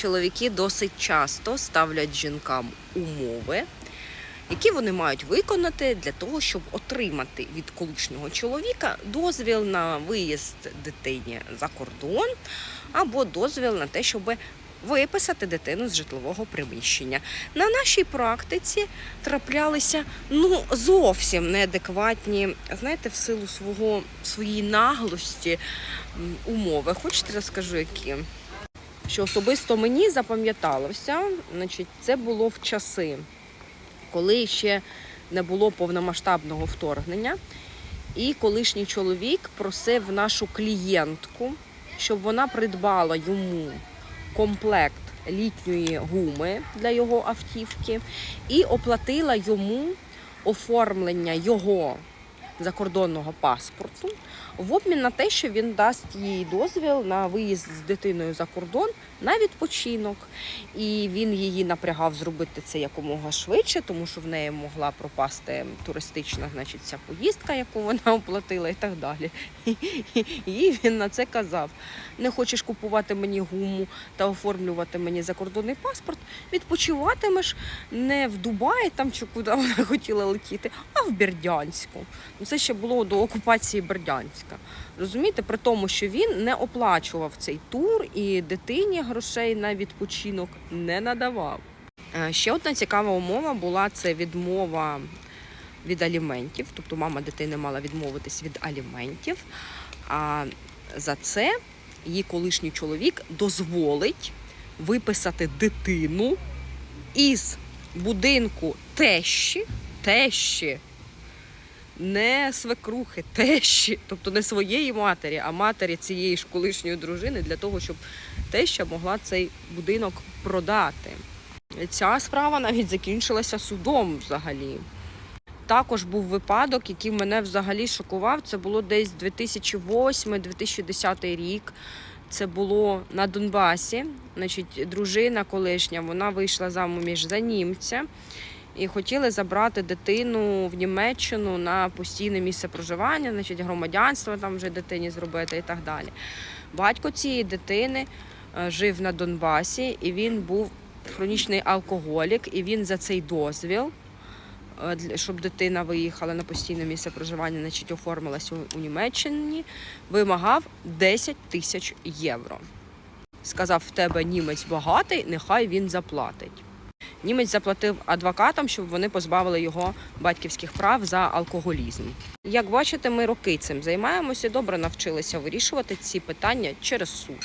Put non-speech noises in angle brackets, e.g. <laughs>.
чоловіки досить часто ставлять жінкам умови, які вони мають виконати для того, щоб отримати від колишнього чоловіка дозвіл на виїзд дитині за кордон або дозвіл на те, щоб виписати дитину з житлового приміщення. На нашій практиці траплялися ну зовсім неадекватні, знаєте, в силу свого своєї наглості умови. Хочете розкажу, які? Що особисто мені запам'яталося, значить, це було в часи, коли ще не було повномасштабного вторгнення, і колишній чоловік просив нашу клієнтку, щоб вона придбала йому комплект літньої гуми для його автівки і оплатила йому оформлення його закордонного паспорту в обмін на те, що він дасть їй дозвіл на виїзд з дитиною за кордон на відпочинок. І він її напрягав зробити це якомога швидше, тому що в неї могла пропасти туристична, значить, ця поїздка, яку вона <laughs> оплатила, і так далі. І він на це казав: не хочеш купувати мені гуму та оформлювати мені закордонний паспорт, відпочиватимеш не в Дубаї, там чи куди вона <laughs> хотіла летіти, а в Бердянську. Це ще було до окупації Бердянська. Розумієте, при тому, що він не оплачував цей тур і дитині грошей на відпочинок не надавав. Е, Ще одна цікава умова була це відмова від аліментів. Тобто мама дитини мала відмовитись від аліментів. А за це її колишній чоловік дозволить виписати дитину із будинку тещі, тещі, не свекрухи, тещі, тобто не своєї матері, а матері цієї ж колишньої дружини для того, щоб теща могла цей будинок продати. Ця справа навіть закінчилася судом взагалі. Також був випадок, який мене взагалі шокував. Це було десь 2008-2010 рік. Це було на Донбасі. Значить, дружина колишня вона вийшла заміж за німця і хотіли забрати дитину в Німеччину на постійне місце проживання, значить, громадянство там вже дитині зробити і так далі. Батько цієї дитини е, жив на Донбасі, і він був хронічний алкоголік, і він за цей дозвіл. е, Щоб дитина виїхала на постійне місце проживання, значить оформилася у- Німеччині, вимагав 10 тисяч євро. Сказав, в тебе німець багатий, нехай він заплатить. Німець заплатив адвокатам, щоб вони позбавили його батьківських прав за алкоголізм. Як бачите, ми роки цим займаємося, добре навчилися вирішувати ці питання через суд.